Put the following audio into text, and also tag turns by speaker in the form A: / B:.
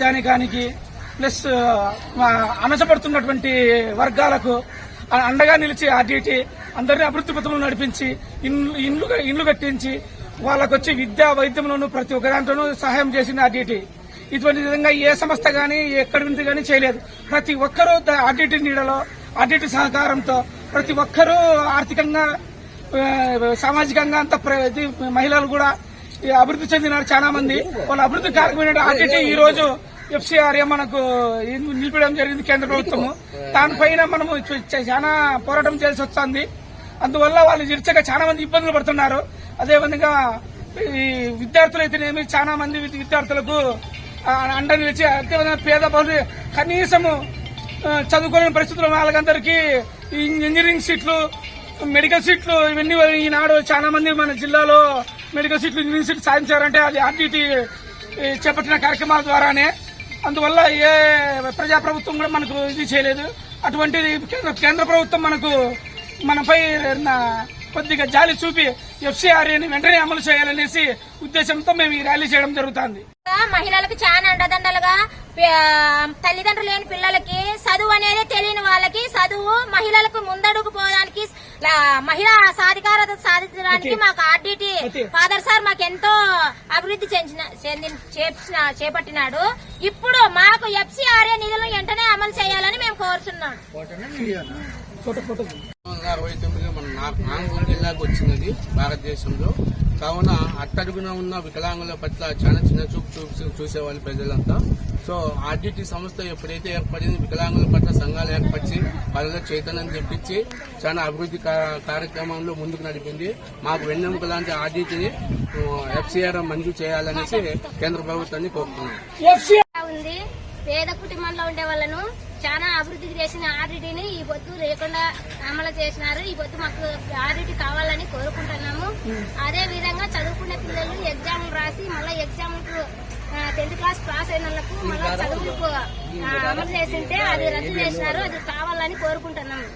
A: ప్రజానికానికి ప్లస్ ఆ, వర్గాలకు అండగా నిలిచి ఆర్డీటీ అందరినీ అభివృద్ధి పథంలో నడిపించి ఇండ్లు ఇండ్లు కట్టించి వాళ్ళకు వచ్చి విద్యా వైద్యంలోనూ ప్రతి ఒక్క దాంట్లోనూ సహాయం చేసింది ఆర్డీటీ. ఇటువంటి విధంగా ఏ సంస్థ కానీ ఎక్కడి నుంచి కానీ చేయలేదు. ప్రతి ఒక్కరూ ఆర్డిటి ఆర్డీటీ నీడలో ఆర్డీటీ సహకారంతో ప్రతి ఒక్కరూ ఆర్థికంగా సామాజికంగా అంత ప్ర- ఇది మహిళలు కూడా అభివృద్ధి చెందినారు చాలా మంది. వాళ్ళ అభివృద్ధి కాకపోయినట్టు ఆర్టీటీ ఈ రోజు ఎఫ్సీఆర్ఏ మనకు నిలిపడం జరిగింది కేంద్ర ప్రభుత్వము. దానిపైన మనము చాలా పోరాటం చేయాల్సి వస్తుంది. అందువల్ల వాళ్ళు నిరుచగా చాలా మంది ఇబ్బందులు పడుతున్నారు. అదేవిధంగా ఈ విద్యార్థులు అయితేనేమి చాలా మంది విద్యార్థులకు అండ నిలిచి అదేవిధంగా పేద బహుళ కనీసము చదువుకునే చదువుకోలేని పరిస్థితుల్లో వాళ్ళకందరికీ ఇంజనీరింగ్ సీట్లు మెడికల్ సీట్లు ఇవన్నీ ఈనాడు చాలా మంది మన జిల్లాలో మెడికల్ సీట్లు ఇంజనీరింగ్ సీట్లు సాధించారంటే అది ఆర్టీటీ చేపట్టిన కార్యక్రమాల ద్వారానే. అందువల్ల ఏ ప్రజా ప్రభుత్వం కూడా మనకు ఇది చేయలేదు. అటువంటిది కేంద్ర కేంద్ర ప్రభుత్వం మనకు మనపై కొద్దిగా జాలి చూపి ఎఫ్సీఆర్ఏని వెంటనే అమలు చేయాలనేసి ఉద్దేశంతో మేము ఈ ర్యాలీ చేయడం జరుగుతుంది.
B: మహిళలకు చాలా అండదండలుగా తల్లిదండ్రులు లేని పిల్లలకి చదువు అనేది తెలియని వాళ్ళకి చదువు మహిళలకు ముందడుగు పోవడానికి మహిళా సాధికారత సాధించడానికి. మాకు ఆర్డీటీ. ఫాదర్ సార్ మాకెంతో అభివృద్ధి చెందిన చేపట్టినాడు ఇప్పుడు మాకు ఎఫ్సీఆర్ఏ నిధులను వెంటనే అమలు చేయాలని మేము కోరుతున్నాం
C: అరవై తొమ్మిది మన నాంగూర్ జిల్లాకు వచ్చినది భారతదేశంలో కావున అట్టడుగున ఉన్న వికలాంగుల పట్ల చాలా చిన్న చూపు చూసి చూసేవాళ్ళు ప్రజలంతా సో ఆర్డిటి సంస్థ ఎప్పుడైతే ఏర్పడింది వికలాంగుల పట్ల సంఘాలు ఏర్పరిచి వాళ్ళలో చైతన్యం తెప్పించి చాలా అభివృద్ధి కా- కార్యక్రమంలో ముందుకు నడిపింది. మాకు వెన్నెముక లాంటి ఆర్డిటిని ఎఫ్సీఆర్ మంజూరు చేయాలనేసి కేంద్ర ప్రభుత్వాన్ని కోరుతున్నాం.
B: ఉంది. పేద కుటుంబంలో ఉండే వాళ్ళను చాలా అభివృద్ధి చేసిన ఆర్డిటీని ఈ పొత్తు లేకుండా అమలు చేసినారు. ఈ పొత్తు మాకు ఆర్డిటీ కావాలని కోరుకుంటున్నాము. అదే విధంగా చదువుకునే పిల్లలు ఎగ్జామ్ రాసి మళ్ళీ ఎగ్జామ్కు టెన్త్ క్లాస్ పాస్ అయిన వాళ్ళకు మళ్ళీ చదువుకు ఆ, అమలు చేసింటే అది రద్దు చేసినారు అది కావాలని కోరుకుంటున్నాము